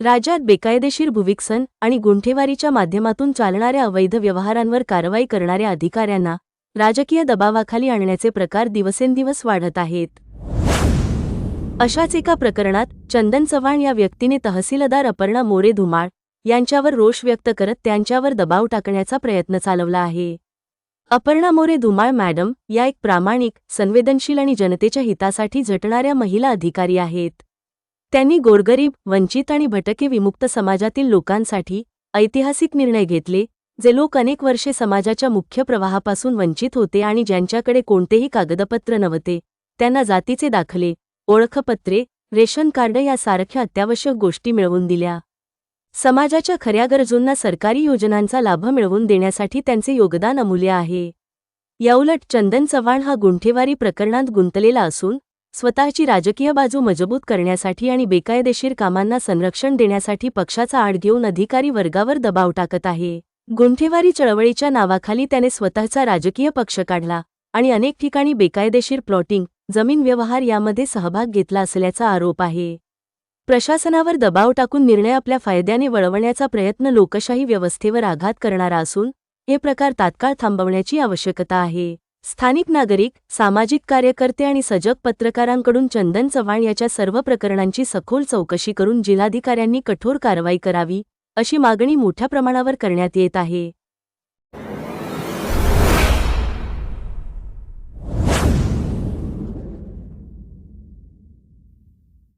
राज्यात बेकायदेशीर भुविकसन आणि गुंठेवारीच्या माध्यमातून चालणाऱ्या अवैध व्यवहारांवर कारवाई करणाऱ्या अधिकाऱ्यांना राजकीय दबावाखाली आणण्याचे प्रकार दिवसेंदिवस वाढत आहेत. अशाच एका प्रकरणात चंदन चव्हाण या व्यक्तीने तहसीलदार अपर्णा मोरे धुमाळ यांच्यावर रोष व्यक्त करत त्यांच्यावर दबाव टाकण्याचा प्रयत्न चालवला आहे. अपर्णा मोरे धुमाळ मॅडम या एक प्रामाणिक संवेदनशील आणि जनतेच्या हितासाठी झटणाऱ्या महिला अधिकारी आहेत. त्यांनी गोरगरीब वंचित आणि भटके विमुक्त समाजातील लोकांसाठी ऐतिहासिक निर्णय घेतले जे लोक अनेक वर्षे समाजाच्या मुख्य प्रवाहापासून वंचित होते आणि ज्यांच्याकडे कोणतेही कागदपत्र नव्हते त्यांना जातीचे दाखले ओळखपत्रे रेशन कार्ड यासारख्या अत्यावश्यक गोष्टी मिळवून दिल्या. समाजाच्या खऱ्या गरजूंना सरकारी योजनांचा लाभ मिळवून देण्यासाठी त्यांचे योगदान अमूल्य आहे. याउलट चंदन चव्हाण हा गुंठेवारी प्रकरणात गुंतलेला असून स्वतःची राजकीय बाजू मजबूत करण्यासाठी आणि बेकायदेशीर कामांना संरक्षण देण्यासाठी पक्षाचा आड घेऊन अधिकारी वर्गावर दबाव टाकत आहे. गुंठेवारी चळवळीच्या नावाखाली त्याने स्वतःचा राजकीय पक्ष काढला आणि अनेक ठिकाणी बेकायदेशीर प्लॉटिंग जमीन व्यवहार यामध्ये सहभाग घेतला असल्याचा आरोप आहे. प्रशासनावर दबाव टाकून निर्णय आपल्या फायद्याने वळवण्याचा प्रयत्न लोकशाही व्यवस्थेवर आघात करणारा असून हे प्रकार तात्काळ थांबवण्याची आवश्यकता आहे. स्थानिक नागरिक सामाजिक कार्यकर्ते आणि सजग पत्रकारांकडून चंदन चव्हाण याच्या सर्व प्रकरणांची सखोल चौकशी करून जिल्हाधिकाऱ्यांनी कठोर कारवाई करावी अशी मागणी मोठ्या प्रमाणावर करण्यात येत आहे.